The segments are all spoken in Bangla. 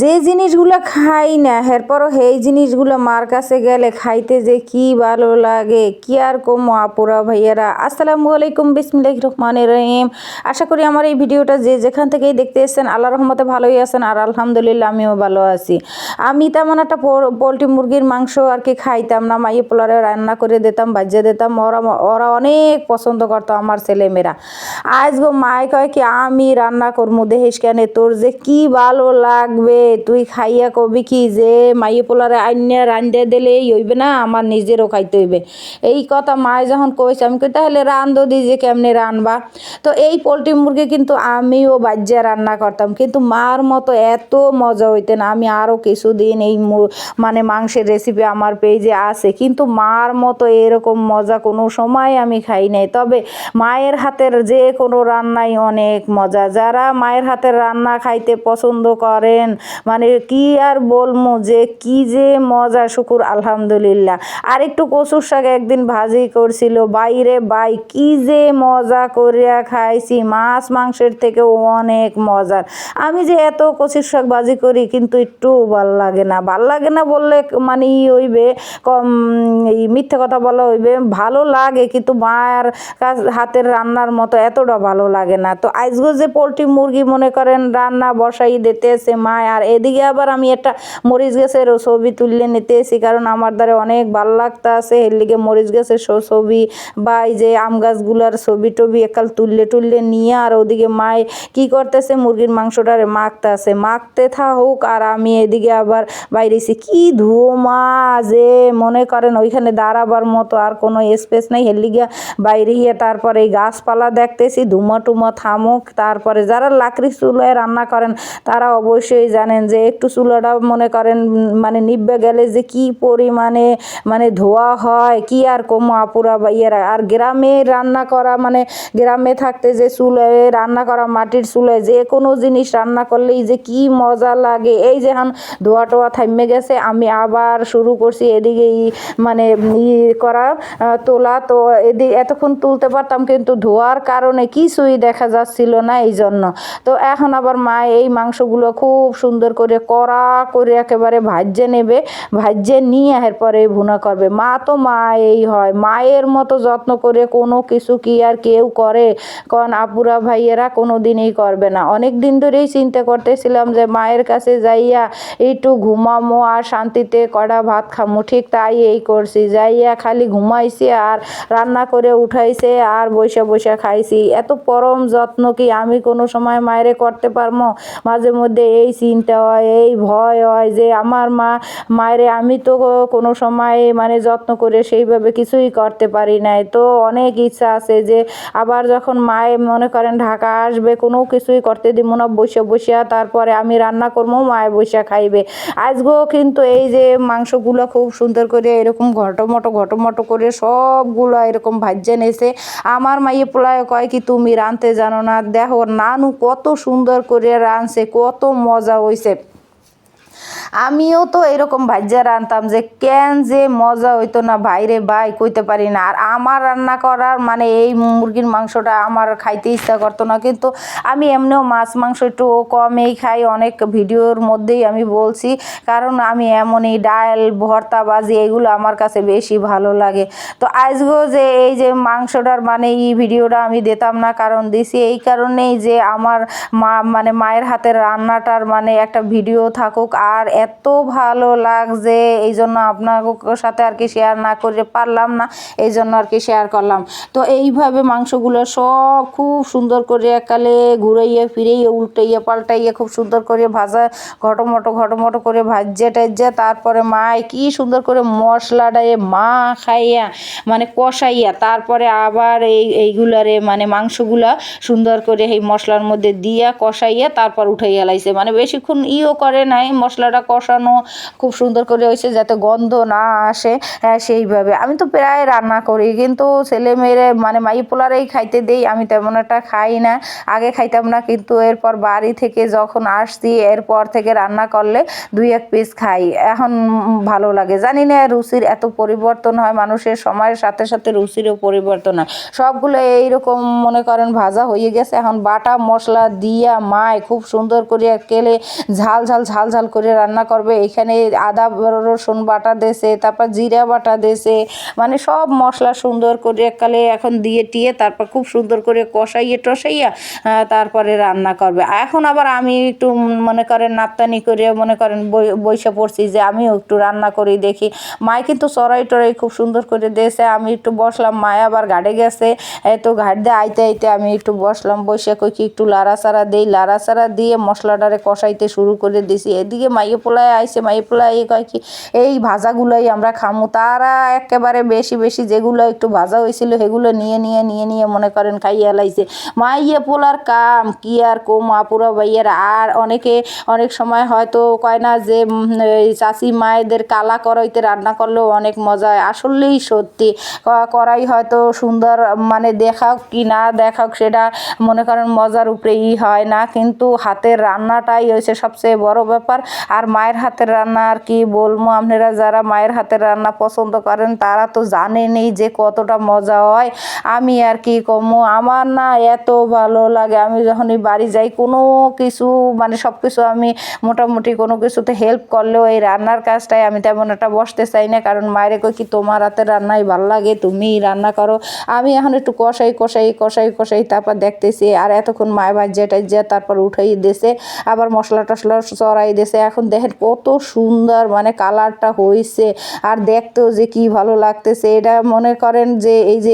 যে জিনিসগুলো খাই না, এরপরও সেই জিনিসগুলো মার কাছে গেলে খাইতে যে কি ভালো লাগে, কি আর কম আপুরা ভাইয়ারা। আসসালামু আলাইকুম বিসমিল্লাহ রহমান রহিম। আশা করি আমার এই ভিডিওটা যে যেখান থেকেই দেখতে এসেছেন আল্লাহ রহমতে ভালোই আছেন আর আলহামদুলিল্লাহ আমিও ভালো আছি। আমি তেমন একটা পোলট্রি মুরগির মাংস আর কি খাইতাম না, মাইয়ে পোলারে রান্না করে দিতাম, বাজিয়ে দিতাম, ওরা ওরা অনেক পছন্দ করতো আমার ছেলেমেয়েরা। আজ গো মায় কয় কি, আমি রান্না করব দেখিস কেন, তোর যে কি ভালো লাগবে। তুই খাইয়া কবি কি যে মাইয়ে পোলারে আইনিয়া রান্ধে দিলেই হইবে না? আমার নিজেরও খাইতে হইবে। এই কথা মায় যখন কইছে, আমি কই, তাহলে রান্ধো দি যে কেমনে রানবা তো এই পোলট্রি মুরগি কিন্তু আমিও বাজ্যা রান্না করতাম। কিন্তু মার মতো এত মজা হইতে না, আমি আরও কিছুদিন এই মানে মাংসের রেসিপি আমার পেজে আছে। কিন্তু মার মতো এরকম মজা কোনো সময় আমি খাই নাই। তবে মায়ের হাতের যে কোনো রান্নাই অনেক মজা। যারা মায়ের হাতের রান্না খাইতে পছন্দ করেন মানে কি আর বলব যে কি যে মজা, শুকুর, আলহামদুলিল্লাহ। আর একটু কচুর শাক একদিন ভাজি করছিল, বাইরে বাই, কি যে মজা করিয়া খাইছি, মাছ মাংসের থেকেও অনেক মজার। আমি যে এত কচুর শাক ভাজি করি কিন্তু একটু ভালো লাগে না। ভালো লাগে না বললে মানে ই হইবে, কম, এই মিথ্যে কথা বলা হইবে, ভালো লাগে কিন্তু মায়ের কাছ, হাতের রান্নার মতো এতটা ভালো লাগে না। তো আজগো যে পোলট্রি মুরগি মনে করেন, রান্না বসাই দিতেছে মা আর এদিকে আবার আমি একটা মরিচ গাছের ছবি তুললে নিতে এসি কারণ আমার দ্বারা অনেক ভালো লাগতে আছে এর লিগে মরিচ গাছের ছবি বা এই যে আম গাছগুলার ছবি টবি একাল তুললে টুললে নিয়ে, আর ওদিকে মায় কি করতেছে, মুরগির মাংসটারে মাখতে আছে মাখতে থাকুক, আর আমি এদিকে আবার বাইরেছি। কি ধুমা যে মনে করেন ওইখানে দাঁড়াবার মতো আর কোনো স্পেস নেই। এর লিগে বাইরে গিয়ে তারপরে এই গাছপালা দেখতেছি, ধুমা টুমা থামুক। তারপরে যারা লাকড়ি চুলায় রান্না করেন, তারা অবশ্যই জানেন যে একটু চুলাটা মনে করেন মানে নিভবে গেলে যে কি পরিমাণে মানে ধোয়া হয়, কি আর কম আপুরা বা ইয়েরা আর গ্রামে রান্না করা মানে গ্রামে থাকতে যে চুলায় রান্না করা মাটির চুলায় যে কোনো জিনিস রান্না করলেই যে কি মজা লাগে। এই যে এখন ধোয়া টোয়া থামে গেছে, আমি আবার শুরু করছি এদিকে মানে ই করা তোলা। তো এদিকে এতক্ষণ তুলতে পারতাম, কিন্তু ধোয়ার কারণে কিছুই দেখা যাচ্ছিল না এই জন্য তো এখন আবার মা এই মাংসগুলো খুব সুন্দর করে, কড়া করে একেবারে ভাজ্যে নেবে ভাজ্যে নিয়ে এরপরে ভুনা করবে। মা তো মা এই হয়, মায়ের মতো যত্ন করে কোনো কিছু কি আর কেউ করে? কারণ আপুরা ভাইয়েরা কোনো দিনই করবে না। অনেক দিন ধরেই চিন্তা করতেছিলাম যে, মায়ের কাছে যাইয়া একটু ঘুমামো আর শান্তিতে কড়া ভাত খামো। ঠিক তাই এই করছি। যাইয়া খালি ঘুমাইছি আর রান্না করে উঠাইছে আর বসে বসে খাইছি। এত পরম যত্ন কি আমি কোনো সময় মায়েরে করতে পারব মাঝে মধ্যে এই চিন্তা হয়, এই ভয় হয় যে আমার মা, মায়েরে আমি তো কোনো সময় মানে যত্ন করে সেইভাবে কিছুই করতে পারি নাই। তো অনেক ইচ্ছা আছে যে আবার যখন মায়ে মনে করেন ঢাকা আসবে, কোনো কিছুই করতে দিব না, বসে বসিয়া তারপরে আমি রান্না করব, মায়ে বসে খাইবে। আজকেও কিন্তু এই যে মাংসগুলো খুব সুন্দর করে এরকম ঘটমটো ঘটমটো করে সবগুলো এরকম ভাজ্যে নেছে। আমার মাইয়ে পোলায় কয় কি, তুমি রাঁধতে জানো না, দেখো নানু কত সুন্দর করে রাঁধছে, কত মজা হইছে আমিও তো এরকম ভাজ্যা রাঁধতাম যে, কেন যে মজা হইতো না বাইরে বাই কইতে পারি না। আর আমার রান্না করার মানে এই মুরগির মাংসটা আমার খাইতে ইচ্ছা করতো না। কিন্তু আমি এমনিও মাছ মাংস একটু কমেই খাই, অনেক ভিডিওর মধ্যেই আমি বলছি। কারণ আমি এমনই ডাল, ভর্তা বাজি এগুলো আমার কাছে বেশি ভালো লাগে। তো আজকেও যে এই যে মাংসটার মানে এই ভিডিওটা আমি দিতাম না কারণ দিছি, এই কারণেই যে আমার মা মানে মায়ের হাতের রান্নাটার মানে একটা ভিডিও থাকুক। আর এত ভালো লাগছে এই জন্য আপনার সাথে আর কি শেয়ার না করে পারলাম না এই জন্য আর কি শেয়ার করলাম। তো এইভাবে মাংসগুলো সব খুব সুন্দর করে একালে ঘুরাইয়ে, ফিরাইয়া, উল্টাইয়া, পাল্টাইয়ে খুব সুন্দর করে ভাজা, ঘটমটো ঘটমটো করে ভাজ্যে টাজ্যে তারপরে মায় কি সুন্দর করে মশলাটায় মা খাইয়া মানে কষাইয়া, তারপরে আবার এই, এইগুলারে মানে মাংসগুলা সুন্দর করে এই মশলার মধ্যে দিয়া কষাইয়া, তারপর উঠাইয়া লাইছে। মানে বেশিক্ষণ ইও করে নাই, মশলাটা কষানো খুব সুন্দর করে হয়েছে যাতে গন্ধ না আসে হ্যাঁ, সেইভাবে। আমি তো প্রায় রান্না করি কিন্তু ছেলে মেয়েরা মানে মাই পোলারেই খাইতে দেই আমি তেমন একটা খাই না। আগে খাইতাম না কিন্তু এরপর বাড়ি থেকে যখন আসছি এরপর থেকে রান্না করলে দুই এক পিস খাই। এখন ভালো লাগে। জানি না রুচির এত পরিবর্তন হয় মানুষের সময়ের সাথে সাথে রুচিরও পরিবর্তন হয়। সবগুলো এইরকম মনে করেন ভাজা হয়ে গেছে। এখন বাটা মশলা দিয়া মায় খুব সুন্দর করে কেলে ঝাল ঝাল ঝাল ঝাল করে রান্না করবে, এখানে আদা রসুন বাটা দেশে তারপর জিরা বাটা দেশে মানে সব মশলা সুন্দর করে একালে এখন দিয়ে টিয়ে তারপর খুব সুন্দর করে কষাইয়ে টসাইয়া তারপরে রান্না করবে। এখন আবার আমি একটু মনে করেন নাপ্তানি করে মনে করেন বইসে পড়ছি যে আমিও একটু রান্না করি দেখি। মায় কিন্তু চড়াই টড়াই খুব সুন্দর করে দিয়েছে আমি একটু বসলাম, মায় আবার ঘাটে গেছে তো ঘাট দিয়ে আইতে আইতে আমি একটু বসলাম বসে কই কি একটু লাড়াচাড়া দেই, লাড়াচাড়া দিয়ে মশলাটারে কষাইতে শুরু করে দিছি। এদিকে মাইয়ে পোলায় আইসে মাইয়ে পোলায় কয় কি, এই ভাজাগুলোই আমরা খামু। তারা একেবারে বেশি বেশি যেগুলো একটু ভাজা হয়েছিল সেগুলো নিয়ে নিয়ে নিয়ে নিয়ে মনে করেন খাইয়ে লাইছে। মাইয়ে পোলার কাম কি আর কম আপুরা ভাইয়ের? আর অনেকে অনেক সময় হয়তো কয় না যে চাষি মায়েদের কালা করাইতে রান্না করলেও অনেক মজা হয়। আসলেই সত্যি, ক- কড়াই হয়তো সুন্দর মানে দেখাক কি না দেখাক সেটা মনে করেন মজার উপরেই হয় না। কিন্তু হাতের রান্নাটাই হয়েছে সবচেয়ে বড় ব্যাপার। আর মায়ের হাতের রান্না আর কি বলব? আপনারা যারা মায়ের হাতের রান্না পছন্দ করেন, তারা তো জানেনই যে কতটা মজা হয়। আমি আর কি কমো, আমার না এত ভালো লাগে। আমি যখনই বাড়ি যাই, কোনো কিছু মানে সব কিছু আমি মোটামুটি কোনো কিছুতে হেল্প করলেও এই রান্নার কাজটাই আমি তেমন একটা বসতে চাই না। কারণ মায়ের কই কি, তোমার হাতের রান্নাই ভালো লাগে তুমি রান্না করো। আমি এখন একটু কষাই কষাই কষাই কষাই তারপর দেখতেছি, আর এতক্ষণ মায় ভাজ্যা টাজ্যা তারপর উঠাই দিয়েছে আবার মশলা টশলা চড়াই দিয়েছে এখন দেখেন কত সুন্দর মানে কালারটা হয়েছে আর দেখতেও যে কি ভালো লাগতেছে। এটা মনে করেন যে এই যে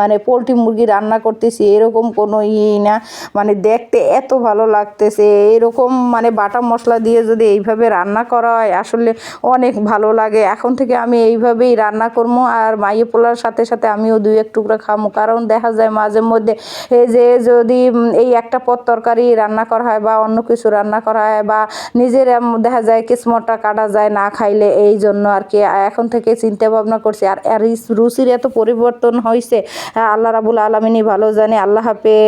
মানে পোলট্রি মুরগি রান্না করতেছি এরকম কোনো ইয়ে না। মানে দেখতে এত ভালো লাগতেছে। এরকম মানে বাটা মশলা দিয়ে যদি এইভাবে রান্না করা হয়, আসলে অনেক ভালো লাগে। এখন থেকে আমি এইভাবেই রান্না করব আর মাইয়ে পোলার সাথে সাথে আমিও দুই এক টুকরা খামো। কারণ দেখা যায় মাঝে মধ্যে এই যে যদি এই একটা পদ তরকারি রান্না করা হয় বা অন্য কিছু রান্না করা হয় বা নিজের দেখা যায় কিসমটা কাটা যায়, না খাইলে এই জন্য আর কি। এখন থেকে চিন্তা ভাবনা করছে, আর রুচির এত পরিবর্তন হয়েছে আল্লাহ রাবুল আলমিনই ভালো জানে। আল্লাহ হাফেজ।